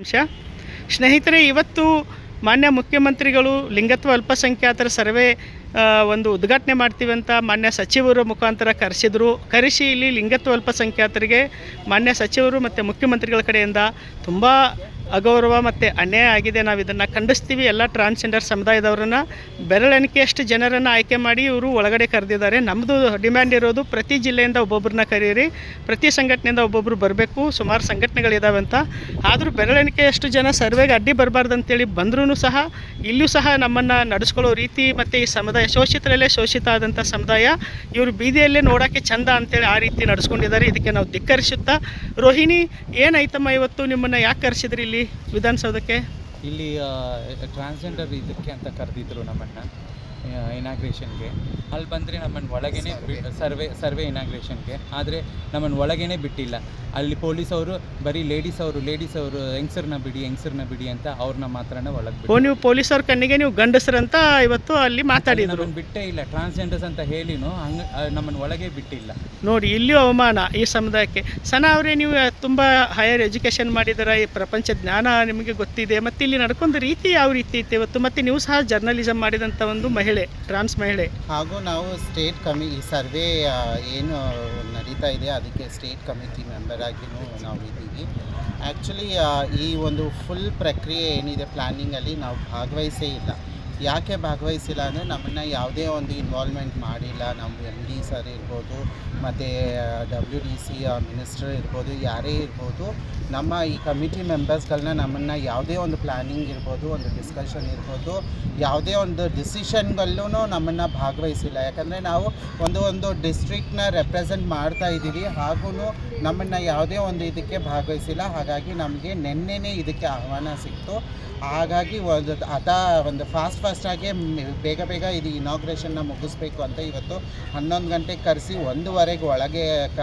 ನಿಮಿಷ. ಸ್ನೇಹಿತರೆ, ಇವತ್ತು ಮಾನ್ಯ ಮುಖ್ಯಮಂತ್ರಿಗಳು ಲಿಂಗತ್ವ ಅಲ್ಪಸಂಖ್ಯಾತರ ಸರ್ವೆ ಒಂದು ಉದ್ಘಾಟನೆ ಮಾಡ್ತೀವಿ ಅಂತ ಮಾನ್ಯ ಸಚಿವರ ಮುಖಾಂತರ ಕರೆಸಿದ್ರು. ಕರೆಸಿ ಇಲ್ಲಿ ಲಿಂಗತ್ವ ಅಲ್ಪಸಂಖ್ಯಾತರಿಗೆ ಮಾನ್ಯ ಸಚಿವರು ಮತ್ತು ಮುಖ್ಯಮಂತ್ರಿಗಳ ಕಡೆಯಿಂದ ತುಂಬ ಅಗೌರವ ಮತ್ತು ಅನ್ಯಾಯ ಆಗಿದೆ. ನಾವು ಇದನ್ನು ಖಂಡಿಸ್ತೀವಿ. ಎಲ್ಲ ಟ್ರಾನ್ಸ್ಜೆಂಡರ್ ಸಮುದಾಯದವರನ್ನು ಬೆರಳೆಣಿಕೆಯಷ್ಟು ಜನರನ್ನು ಆಯ್ಕೆ ಮಾಡಿ ಇವರು ಒಳಗಡೆ ಕರೆದಿದ್ದಾರೆ. ನಮ್ಮದು ಡಿಮ್ಯಾಂಡ್ ಇರೋದು ಪ್ರತಿ ಜಿಲ್ಲೆಯಿಂದ ಒಬ್ಬೊಬ್ಬರನ್ನ ಕರೀರಿ. ಪ್ರತಿ ಸಂಘಟನೆಯಿಂದ ಒಬ್ಬೊಬ್ಬರು ಬರಬೇಕು. ಸುಮಾರು ಸಂಘಟನೆಗಳಿದ್ದಾವೆ ಅಂತ. ಆದರೂ ಬೆರಳೆಣಿಕೆಯಷ್ಟು ಜನ ಸರ್ವೆಗೆ ಅಡ್ಡಿ ಬರಬಾರ್ದು ಅಂತೇಳಿ ಬಂದರೂ ಸಹ ಇಲ್ಲೂ ಸಹ ನಮ್ಮನ್ನು ನಡೆಸ್ಕೊಳ್ಳೋ ರೀತಿ ಮತ್ತು ಈ ಸಮುದಾಯ ಶೋಷಿತರಲ್ಲೇ ಶೋಷಿತ ಆದಂಥ ಸಮುದಾಯ ಇವರು ಬೀದಿಯಲ್ಲೇ ನೋಡೋಕ್ಕೆ ಚಂದ ಅಂತೇಳಿ ಆ ರೀತಿ ನಡೆಸ್ಕೊಂಡಿದ್ದಾರೆ. ಇದಕ್ಕೆ ನಾವು ಧಿಕ್ಕರಿಸುತ್ತಾ ರೋಹಿಣಿ ಏನಾಯ್ತಮ್ಮ ಇವತ್ತು ನಿಮ್ಮನ್ನು ಯಾಕೆ ಕರೆಸಿದ್ರಿ ಇಲ್ಲಿ? ವಿಧಾನಸೌಧಕ್ಕೆ? ಇಲ್ಲಿ ಟ್ರಾನ್ಸ್ಜೆಂಡರ್ ಇದಕ್ಕೆ ಅಂತ ಕರೆದಿದ್ರು ನಮ್ಮನ್ನು ಇನಾಗ್ರೇಷನ್ಗೆ ಅಲ್ಲಿ ಬಂದರೆ ನಮ್ಮನ್ನು ಒಳಗೇನೆ ಸರ್ವೆ ಸರ್ವೆ ಇನಾಗ್ರೇಷನ್ಗೆ ಆದರೆ ನಮ್ಮನ್ನು ಒಳಗೇ ಬಿಟ್ಟಿಲ್ಲ. ಅಲ್ಲಿ ಪೊಲೀಸ್ ಅವರು ಬರೀ ಲೇಡೀಸ್ ಅವರು ಲೇಡೀಸ್ ಅವರು ಹೆಂಗ್ಸರ್ನ ಬಿಡಿ ಹೆಂಗ್ಸರ್ನ ಬಿಡಿ ಅಂತ ಅವ್ರನ್ನ ಮಾತ್ರನೇ ಒಳಗೆ ಓ ನೀವು ಅವ್ರ ಕಣ್ಣಿಗೆ ನೀವು ಗಂಡಸರಂತ ಇವತ್ತು ಅಲ್ಲಿ ಮಾತಾಡಿದ್ರು. ನಮ್ಮನ್ನು ಬಿಟ್ಟೇ ಇಲ್ಲ. ಟ್ರಾನ್ಸ್ಜೆಂಡರ್ಸ್ ಅಂತ ಹೇಳಿನೂ ಹಂಗೆ ನಮ್ಮನ್ನು ಒಳಗೆ ಬಿಟ್ಟಿಲ್ಲ. ನೋಡಿ ಇಲ್ಲಿಯೂ ಅವಮಾನ ಈ ಸಮುದಾಯಕ್ಕೆ. ಸನಾ ಅವರೇ ನೀವು ತುಂಬ ಹೈಯರ್ ಎಜುಕೇಷನ್ ಮಾಡಿದಾರ ಈ ಪ್ರಪಂಚ ಜ್ಞಾನ ನಿಮಗೆ ಗೊತ್ತಿದೆ. ಮತ್ತು ಇಲ್ಲಿ ನಡ್ಕೊಂಡ ರೀತಿ ಯಾವ ರೀತಿ ಇತ್ತು ಇವತ್ತು? ಮತ್ತು ನೀವು ಸಹ ಜರ್ನಲಿಸಮ್ ಮಾಡಿದಂಥ ಒಂದು ಮಹಿಳೆ ಟ್ರಾನ್ಸ್ ಮಹಿಳೆ. ಹಾಗೂ ನಾವು ಸ್ಟೇಟ್ ಕಮಿ ಈ ಸರ್ವೆ ಏನು ನಡೀತಾ ಇದೆ, ಅದಕ್ಕೆ ಸ್ಟೇಟ್ ಕಮಿಟಿ ಮೆಂಬರ್ ಆಗಿನೂ ನಾವು ಇದ್ದೀವಿ. ಆ್ಯಕ್ಚುಲಿ ಈ ಒಂದು ಫುಲ್ ಪ್ರಕ್ರಿಯೆ ಏನಿದೆ ಪ್ಲ್ಯಾನಿಂಗಲ್ಲಿ ನಾವು ಭಾಗವಹಿಸೇ ಇಲ್ಲ. ಯಾಕೆ ಭಾಗವಹಿಸಿಲ್ಲ ಅಂದರೆ ನಮ್ಮನ್ನು ಯಾವುದೇ ಒಂದು ಇನ್ವಾಲ್ವ್ಮೆಂಟ್ ಮಾಡಿಲ್ಲ. ನಮ್ಮ ಎಂ ಡಿ ಸರ್ ಇರ್ಬೋದು, ಮತ್ತು ಡಬ್ಲ್ಯೂ ಡಿ ಸಿ ಮಿನಿಸ್ಟರ್ ಇರ್ಬೋದು, ಯಾರೇ ಇರ್ಬೋದು, ನಮ್ಮ ಈ ಕಮಿಟಿ ಮೆಂಬರ್ಸ್ಗಳನ್ನ ನಮ್ಮನ್ನು ಯಾವುದೇ ಒಂದು ಪ್ಲ್ಯಾನಿಂಗ್ ಇರ್ಬೋದು, ಒಂದು ಡಿಸ್ಕಷನ್ ಇರ್ಬೋದು, ಯಾವುದೇ ಒಂದು ಡಿಸಿಷನ್ಗಳಲ್ಲೂ ನಮ್ಮನ್ನು ಭಾಗವಹಿಸಿಲ್ಲ. ಯಾಕಂದರೆ ನಾವು ಒಂದು ಒಂದು ಡಿಸ್ಟ್ರಿಕ್ಟ್ನ ರೆಪ್ರೆಸೆಂಟ್ ಮಾಡ್ತಾ ಇದ್ದೀವಿ ಹಾಗೂ ನಮ್ಮನ್ನು ಯಾವುದೇ ಒಂದು ಇದಕ್ಕೆ ಭಾಗವಹಿಸಿಲ್ಲ. ಹಾಗಾಗಿ ನಮಗೆ ನಿನ್ನೆನೇ ಇದಕ್ಕೆ ಆಹ್ವಾನ ಸಿಕ್ತು. ಹಾಗಾಗಿ ಒಂದು, ಅದ ಒಂದು ಫಾಸ್ಟ್ ಫಾಸ್ಟಾಗಿ ಬೇಗ ಬೇಗ ಇದು ಇನಾಗ್ರೇಷನ್ನ ಮುಗಿಸ್ಬೇಕು ಅಂತ ಇವತ್ತು ಹನ್ನೊಂದು ಗಂಟೆಗೆ ಕರೆಸಿ ಒಂದೂವರೆಗೆ ಒಳಗೆ ಕ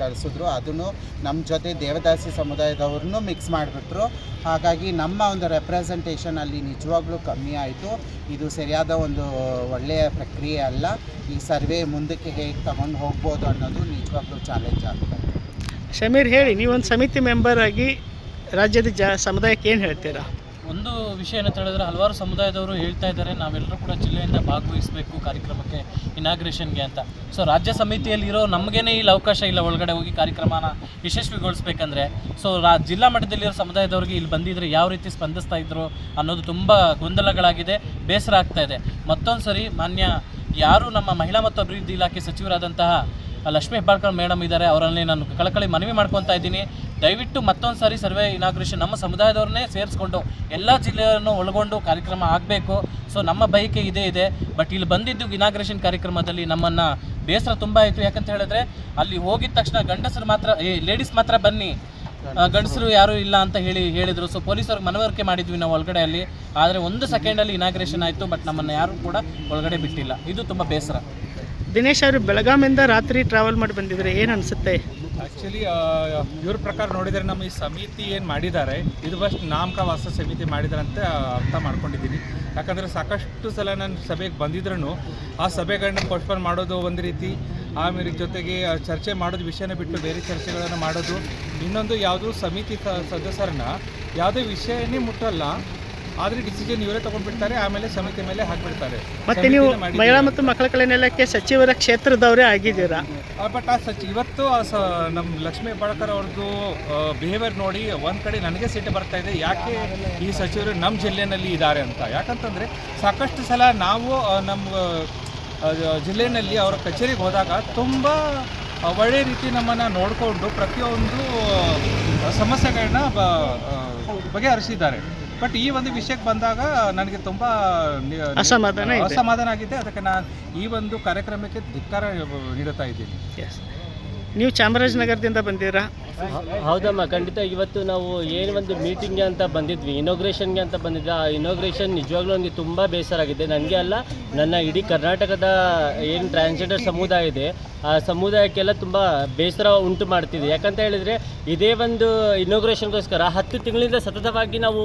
ಕರೆಸಿದ್ರು. ಅದನ್ನು ನಮ್ಮ ಜೊತೆ ದೇವದಾಸಿ ಸಮುದಾಯದವ್ರನ್ನೂ ಮಿಕ್ಸ್ ಮಾಡಿಬಿಟ್ರು. ಹಾಗಾಗಿ ನಮ್ಮ ಒಂದು ರೆಪ್ರೆಸೆಂಟೇಷನ್ ಅಲ್ಲಿ ನಿಜವಾಗ್ಲೂ ಕಮ್ಮಿ ಆಯಿತು. ಇದು ಸರಿಯಾದ ಒಂದು ಒಳ್ಳೆಯ ಪ್ರಕ್ರಿಯೆ ಅಲ್ಲ. ಈ ಸರ್ವೆ ಮುಂದಕ್ಕೆ ಹೇಗೆ ತಗೊಂಡು ಹೋಗ್ಬೋದು ಅನ್ನೋದು ನಿಜವಾಗ್ಲೂ ಚಾಲೆಂಜ್ ಆಗುತ್ತೆ. ಶಮೀರ್ ಹೇಳಿ, ನೀವೊಂದು ಸಮಿತಿ ಮೆಂಬರ್ ಆಗಿ ರಾಜ್ಯದ ಜ ಸಮುದಾಯಕ್ಕೆ ಏನು ಹೇಳ್ತೀರಾ? ಒಂದು ವಿಷಯ ಏನಂತ ಹೇಳಿದ್ರೆ ಹಲವಾರು ಸಮುದಾಯದವರು ಹೇಳ್ತಾ ಇದ್ದಾರೆ, ನಾವೆಲ್ಲರೂ ಕೂಡ ಜಿಲ್ಲೆಯಿಂದ ಭಾಗವಹಿಸಬೇಕು ಕಾರ್ಯಕ್ರಮಕ್ಕೆ ಇನಾಗ್ರೇಷನ್ಗೆ ಅಂತ. ಸೊ ರಾಜ್ಯ ಸಮಿತಿಯಲ್ಲಿ ಇರೋ ನಮಗೇನೆ ಇಲ್ಲಿ ಅವಕಾಶ ಇಲ್ಲ, ಒಳಗಡೆ ಹೋಗಿ ಕಾರ್ಯಕ್ರಮನ ಯಶಸ್ವಿಗೊಳಿಸ್ಬೇಕಂದ್ರೆ. ಸೊ ರಾ, ಜಿಲ್ಲಾ ಮಟ್ಟದಲ್ಲಿರೋ ಸಮುದಾಯದವ್ರಿಗೆ ಇಲ್ಲಿ ಬಂದಿದ್ರೆ ಯಾವ ರೀತಿ ಸ್ಪಂದಿಸ್ತಾ ಇದ್ರು ಅನ್ನೋದು ತುಂಬ ಗೊಂದಲಗಳಾಗಿದೆ, ಬೇಸರ ಆಗ್ತಾ ಇದೆ. ಮತ್ತೊಂದು ಸರಿ ಮಾನ್ಯ ಯಾರು ನಮ್ಮ ಮಹಿಳಾ ಮತ್ತು ಅಭಿವೃದ್ಧಿ ಇಲಾಖೆ ಸಚಿವರಾದಂತಹ ಲಕ್ಷ್ಮೀ ಹೆಬ್ಬಾಳ್ಕರ್ ಮೇಡಮ್ ಇದ್ದಾರೆ, ಅವರಲ್ಲಿ ನಾನು ಕಳಕಳಿ ಮನವಿ ಮಾಡ್ಕೊತಾ ಇದ್ದೀನಿ. ದಯವಿಟ್ಟು ಮತ್ತೊಂದು ಸಾರಿ ಸರ್ವೆ ಇನಾಗ್ರೇಷನ್ ನಮ್ಮ ಸಮುದಾಯದವ್ರನ್ನೇ ಸೇರಿಸ್ಕೊಂಡು ಎಲ್ಲ ಜಿಲ್ಲೆಯನ್ನು ಒಳಗೊಂಡು ಕಾರ್ಯಕ್ರಮ ಆಗಬೇಕು. ಸೊ ನಮ್ಮ ಬಯಕೆ ಇದೇ ಇದೆ. ಬಟ್ ಇಲ್ಲಿ ಬಂದಿದ್ದು ಇನಾಗ್ರೇಷನ್ ಕಾರ್ಯಕ್ರಮದಲ್ಲಿ ನಮ್ಮನ್ನು ಬೇಸರ ತುಂಬ ಆಯಿತು. ಯಾಕಂತ ಹೇಳಿದ್ರೆ, ಅಲ್ಲಿ ಹೋಗಿದ ತಕ್ಷಣ ಗಂಡಸರು ಮಾತ್ರ, ಏ ಲೇಡೀಸ್ ಮಾತ್ರ ಬನ್ನಿ. ಗಂಡಸರು ಯಾರು ಇಲ್ಲ ಅಂತ ಹೇಳಿ ಹೇಳಿದರು. ಸೊ ಪೊಲೀಸರು ಮನವರಿಕೆ ಮಾಡಿದ್ವಿ ನಾವು ಒಳಗಡೆ ಅಲ್ಲಿ ಆದರೆ ಒಂದು ಸೆಕೆಂಡಲ್ಲಿ ಇನಾಗ್ರೇಷನ್ ಆಯಿತು ಬಟ್ ನಮ್ಮನ್ನು ಯಾರು ಕೂಡ ಒಳಗಡೆ ಬಿಟ್ಟಿಲ್ಲ. ಇದು ತುಂಬ ಬೇಸರ. ದಿನೇಶ್ ಅವರು ಬೆಳಗಾಮಿಂದ ರಾತ್ರಿ ಟ್ರಾವೆಲ್ ಮಾಡಿ ಬಂದಿದ್ರೆ ಏನು ಅನ್ಸುತ್ತೆ? ಆ್ಯಕ್ಚುಲಿ ಇವ್ರ ಪ್ರಕಾರ ನೋಡಿದರೆ ನಮ್ಮ ಈ ಸಮಿತಿ ಏನು ಮಾಡಿದ್ದಾರೆ, ಇದು ಫಸ್ಟ್ ನಾಮಕ ವಾಸ ಸಮಿತಿ ಮಾಡಿದ್ದಾರೆ ಅಂತ ಅರ್ಥ ಮಾಡ್ಕೊಂಡಿದ್ದೀನಿ. ಯಾಕಂದರೆ ಸಾಕಷ್ಟು ಸಲ ನಾನು ಸಭೆಗೆ ಬಂದಿದ್ರೂ ಆ ಸಭೆಗಳನ್ನ ಪೋಸ್ಟ್ಪೋನ್ ಮಾಡೋದು ಒಂದು ರೀತಿ ಆಮೇಲೆ ಜೊತೆಗೆ ಚರ್ಚೆ ಮಾಡೋದು ವಿಷಯನ ಬಿಟ್ಟು ಬೇರೆ ಚರ್ಚೆಗಳನ್ನು ಮಾಡೋದು, ಇನ್ನೊಂದು ಯಾವುದೂ ಸಮಿತಿ ಸದಸ್ಯರನ್ನ ಯಾವುದೇ ವಿಷಯನೇ ಮುಟ್ಟಲ್ಲ ಆದರೆ ಡಿಸಿಷನ್ ಇವರೇ ತಗೊಂಡ್ಬಿಡ್ತಾರೆ ಆಮೇಲೆ ಸಮಿತಿ ಮೇಲೆ ಹಾಕ್ಬಿಡ್ತಾರೆ. ಮತ್ತೆ ನೀವು ಮಹಿಳಾ ಮತ್ತು ಮಕ್ಕಳ ಕಲ್ಯಾಣ ಇಲಾಖೆ ಸಚಿವರ ಕ್ಷೇತ್ರದವರೇ ಆಗಿದ್ದೀರಾ? ಬಟ್ ಆ ಸಚಿ ಇವತ್ತು ನಮ್ಮ ಲಕ್ಷ್ಮೀ ಹೆಬ್ಬಾಳ್ಕರ್ ಅವ್ರದ್ದು ಬಿಹೇವಿಯರ್ ನೋಡಿ ಒಂದು ಕಡೆ ನನಗೆ ಸಿಟ್ಟು ಬರ್ತಾ ಇದೆ ಯಾಕೆ ಈ ಸಚಿವರು ನಮ್ಮ ಜಿಲ್ಲೆಯಲ್ಲಿ ಇದ್ದಾರೆ ಅಂತ? ಯಾಕಂತಂದರೆ ಸಾಕಷ್ಟು ಸಲ ನಾವು ನಮ್ಮ ಜಿಲ್ಲೆಯಲ್ಲಿ ಅವರ ಕಚೇರಿಗೆ ಹೋದಾಗ ತುಂಬ ಒಳ್ಳೆ ರೀತಿ ನಮ್ಮನ್ನು ನೋಡಿಕೊಂಡು ಪ್ರತಿಯೊಂದು ಸಮಸ್ಯೆಗಳನ್ನ ಬಗೆಹರಿಸಿದ್ದಾರೆ. ಬಟ್ ಈ ಒಂದು ವಿಷಯಕ್ಕೆ ಬಂದಾಗ ನನಗೆ ತುಂಬ ಅಸಮಾಧಾನ. ಅಸಮಾಧಾನ ಆಗಿದೆ. ಅದಕ್ಕೆ ನಾನು ಈ ಒಂದು ಕಾರ್ಯಕ್ರಮಕ್ಕೆ ಧಿಕ್ಕಾರ ನೀಡುತ್ತಾ ಇದ್ದೀನಿ. ನೀವು ಚಾಮರಾಜನಗರದಿಂದ ಬಂದಿರಾ? ಹೌದಮ್ಮ, ಖಂಡಿತ ಇವತ್ತು ನಾವು ಏನು ಒಂದು ಮೀಟಿಂಗ್ಗೆ ಅಂತ ಬಂದಿದ್ವಿ ಇನೋಗ್ರೇಷನ್ಗೆ ಅಂತ ಬಂದಿದ್ವಿ. ಆ ಇನೋಗ್ರೇಷನ್ ನಿಜವಾಗ್ಲೂ ನನಗೆ ತುಂಬ ಬೇಸರ ಆಗಿದೆ ನನಗೆ ಅಲ್ಲ, ನನ್ನ ಇಡೀ ಕರ್ನಾಟಕದ ಏನು ಟ್ರಾನ್ಸ್ಜೆಂಡರ್ ಸಮುದಾಯ ಇದೆ, ಆ ಸಮುದಾಯಕ್ಕೆಲ್ಲ ತುಂಬ ಬೇಸರ ಉಂಟು ಮಾಡ್ತಿದೆ. ಯಾಕಂತ ಹೇಳಿದರೆ, ಇದೇ ಒಂದು ಇನೋಗ್ರೇಷನ್ಗೋಸ್ಕರ ಹತ್ತು ತಿಂಗಳಿಂದ ಸತತವಾಗಿ ನಾವು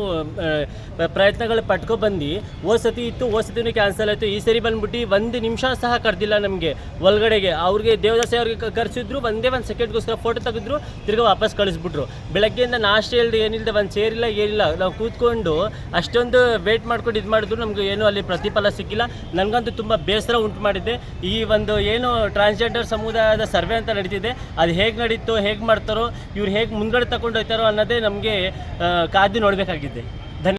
ಪ್ರಯತ್ನಗಳು ಪ್ರಯತ್ನಗಳು ಪಟ್ಕೊಬಂದು ಓ ಸತಿ ಇತ್ತು ಓ ಸತಿನೂ ಕ್ಯಾನ್ಸಲ್ ಆಯಿತು. ಈ ಸರಿ ಬಂದ್ಬಿಟ್ಟು ಒಂದು ನಿಮಿಷ ಸಹ ಕರೆದಿಲ್ಲ ನಮಗೆ, ಒಳಗಡೆಗೆ. ಅವ್ರಿಗೆ ದೇವದಾಸಿ ಅವ್ರಿಗೆ ಕರೆಸಿದ್ರು, ಒಂದೇ ಒಂದು ಸೆಕೆಂಡ್ಗೋಸ್ಕರ ಫೋಟೋ ತೆಗೆದ್ರು ತಿರ್ಗಾ ವಾಪಸ್ ಕಳಿಸ್ಬಿಟ್ರು. ಬೆಳಗ್ಗೆಯಿಂದ ನಾಷ್ಟ ಇಲ್ಲದೆ ಏನಿಲ್ಲದೆ ಒಂದು ಸೇರಿಲ್ಲ ಏನಿಲ್ಲ ನಾವು ಕೂತ್ಕೊಂಡು ಅಷ್ಟೊಂದು ವೇಟ್ ಮಾಡ್ಕೊಂಡು ಇದು ಮಾಡಿದ್ರು ನಮಗೆ ಏನು ಅಲ್ಲಿ ಪ್ರತಿಫಲ ಸಿಕ್ಕಿಲ್ಲ. ನನಗಂತೂ ತುಂಬ ಬೇಸರ ಉಂಟು ಮಾಡಿದ್ದೆ. ಈ ಒಂದು ಏನು ಟ್ರಾನ್ಸ್ಜೆಂಡರ್ ಸಮುದಾಯದ ಸರ್ವೆ ಅಂತ ನಡೀತಿದೆ, ಅದು ಹೇಗೆ ನಡೀತು, ಹೇಗೆ ಮಾಡ್ತಾರೋ, ಇವ್ರು ಹೇಗೆ ಮುಂದ್ಗಡೆ ತಗೊಂಡು ಹೋಗ್ತಾರೋ ಅನ್ನೋದೇ ನಮಗೆ ಕಾದು ನೋಡಬೇಕಾಗಿದೆ